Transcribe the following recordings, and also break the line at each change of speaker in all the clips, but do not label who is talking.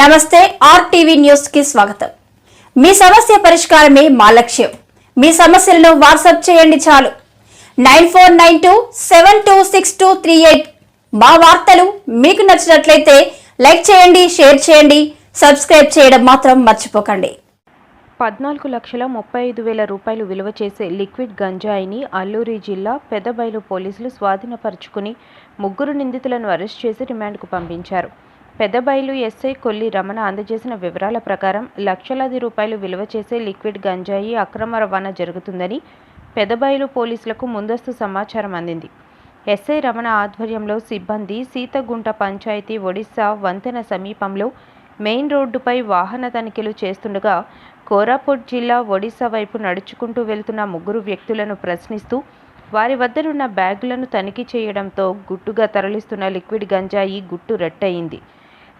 నమస్తే ఆర్టీవీ న్యూస్కి స్వాగతం. మీ సమస్య పరిష్కారమే మా లక్ష్యం. మీ సమస్యలను వాట్సాప్ చేయండి చాలు. Nine four nine two seven two six two three eight మా వార్తలు మీకు నచ్చినట్లయితే లైక్ చేయండి షేర్ చేయండి సబ్స్క్రైబ్ చేయడం మాత్రం మర్చిపోకండి.
పద్నాలుగు లక్షల ముప్పై ఐదు వేల రూపాయలు విలువ చేసే లిక్విడ్ గంజాయిని అల్లూరి జిల్లా పెదబైలు పోలీసులు స్వాధీనపరుచుకుని ముగ్గురు నిందితులను అరెస్ట్ చేసి రిమాండ్కు పంపించారు. పెదబైలు ఎస్ఐ కొల్లి రమణ అందజేసిన వివరాల ప్రకారం లక్షలాది రూపాయలు విలువ చేసే లిక్విడ్ గంజాయి అక్రమ రవాణా జరుగుతుందని పెదబైలు పోలీసులకు ముందస్తు సమాచారం అందింది. ఎస్ఐ రమణ ఆధ్వర్యంలో సిబ్బంది సీతగుంట పంచాయతీ ఒడిశా వంతెన సమీపంలో మెయిన్ రోడ్డుపై వాహన తనిఖీలు చేస్తుండగా కోరాపుట్ జిల్లా ఒడిశా వైపు నడుచుకుంటూ వెళ్తున్న ముగ్గురు వ్యక్తులను ప్రశ్నిస్తూ వారి వద్దనున్న బ్యాగులను తనిఖీ చేయడంతో గుట్టుగా తరలిస్తున్న లిక్విడ్ గంజాయి గుట్టు రెట్టయింది.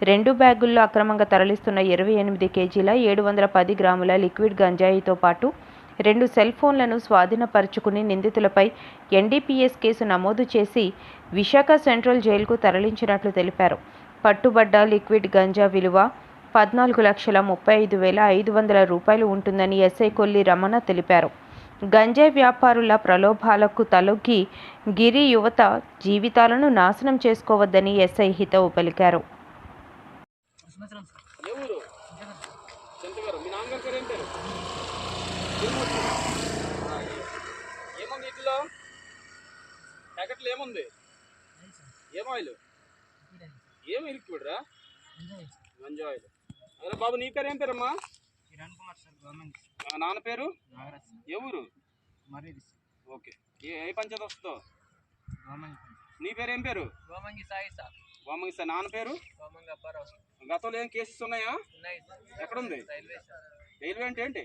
రెండు బ్యాగుల్లో అక్రమంగా తరలిస్తున్న ఇరవై ఎనిమిది కేజీల ఏడు వందల పది గ్రాముల లిక్విడ్ గంజాయితో పాటు రెండు సెల్ ఫోన్లను స్వాధీనపరుచుకుని నిందితులపై ఎన్డీపీఎస్ కేసు నమోదు చేసి విశాఖ సెంట్రల్ జైలుకు తరలించినట్లు తెలిపారు. పట్టుబడ్డ లిక్విడ్ గంజా విలువ పద్నాలుగు లక్షల ముప్పై ఐదు వేల ఐదు వందల రూపాయలు ఉంటుందని ఎస్ఐ కొల్లి రమణ తెలిపారు. గంజాయి వ్యాపారుల ప్రలోభాలకు తలొగ్గి గిరి యువత జీవితాలను నాశనం చేసుకోవద్దని ఎస్ఐ హితవు పలికారు.
ఏ ఊరు చింతగారు మీ నాన్నగారు పేరు ఏం పేరు ఏముంది వీటిలో ప్యాకెట్లు ఏముంది ఏం ఆయిల్ ఏమి లిక్విడ్ రా ఆయిల్ అదే బాబు నీ పేరు ఏం పేరమ్మా
కిరణ్ కుమార్ సార్ గవర్నమెంట్
నాన్న పేరు ఏ ఊరు
మరి
ఓకే ఏ ఏ పంచాయతీ వస్తుందో
గవర్నమెంట్
నీ పేరు ఏం పేరు
గోమంగి సాయి సార్
వామంగి సార్ నాన్న పేరు? గతంలో ఏం కేసెస్ ఉన్నాయా?
ఉన్నాయి
ఎక్కడుంది?
Railway sir.
రైల్వే అంటే ఏంటి?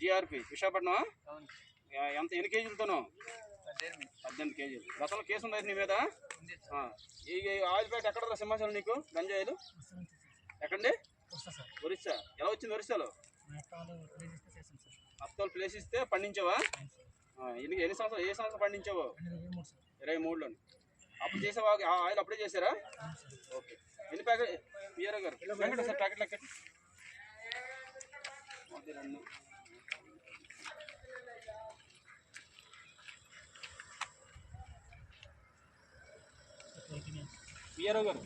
జిఆర్పి విశాఖపట్నం ఎంత ఎన్ని కేజీలతోనో?
పద్దెనిమిది.
పద్దెనిమిది కేజీలు. గతంలో కేసు ఉంది నీ మీద? ఈ ఈ ఆయిల్ ప్యాకెట్ ఎక్కడ సింహాచలం నీకు? గంజాయిలు? ఎక్కడండి? ఒరిస్సా. ఎలా వచ్చింది ఒరిస్సాలో? అత్తోలు ప్లేస్ ఇస్తే పండించావా? ఎన్ని ఎన్ని సంవత్సరాలు ఏ సంవత్సరం పండించావు? ఇరవై మూడులో అప్పుడు చేసే ఆయిల్ అప్పుడే చేశారా? ఓకే. ఎన్ని ప్యాకెట్ బియర్ గారు. వెంకట సార్ ప్యాకెట్ లెక్క ఒకటి రెండు. పిఆర్ఓ గారు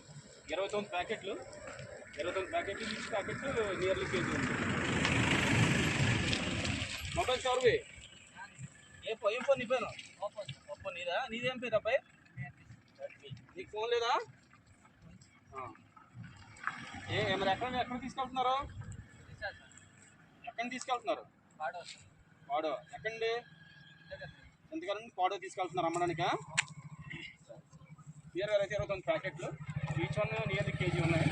ఇరవై తొమ్మిది ప్యాకెట్లు ఇరవై తొమ్మిది ప్యాకెట్లు ఈచ్ ప్యాకెట్ నియర్లీ కేజీ ఉంది. మొబైల్స్ ఎవరివి ఏ? ఫోన్ ఏం ఫోన్ నీ పేరు? ఒప్పో నీదా? నీదేం పేరు అబ్బాయి? లేదా ఆ. ఏ మరి ఎక్కడ ఎక్కడ తీసుకెళ్తున్నారు? ఎక్కడ తీసుకెళ్తున్నారు? పాడో. ఎక్కండి. ఎంతకాలం పాడో తీసుకెళ్తున్నారు అమ్మడానికా ఇరవై అయితే ఇరవై తొమ్మిది ప్యాకెట్లు. ఈచ్ వన్ నియర్లీ కేజీ ఉన్నాయి.